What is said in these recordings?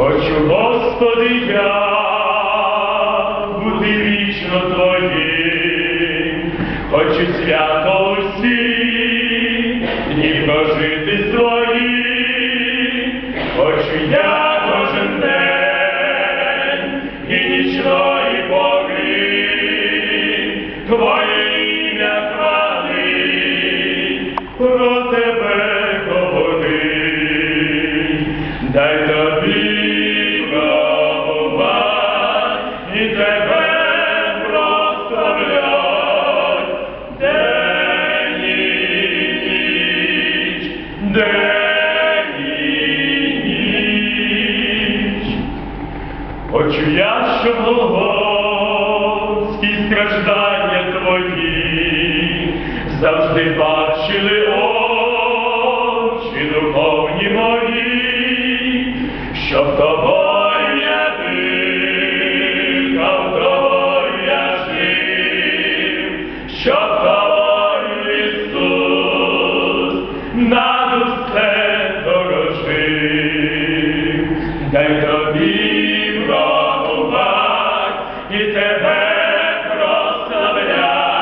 Хочу, Господи, я бути вічно Твоїм, хочу свято усі дні прожити свої, хочу я кожен день і нічної пори, Твоє ім'я хвалить, про тебе говорить, дай тобі Хочу я, Голгофські страждання твої завжди бачили очі духовні мої, щоб тобою над усе дорожив, дай тобі пробувати і тебе прославлять,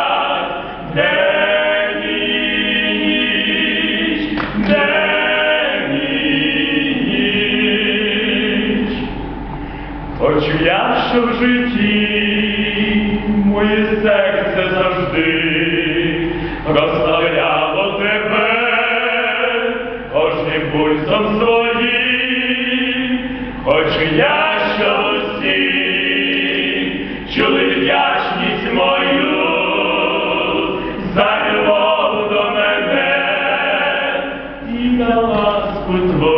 день і я, щоб в житті моє серце завжди пульсом своїм. хоч я, що усі чули вдячність мою за любов до мене і на ласку твою.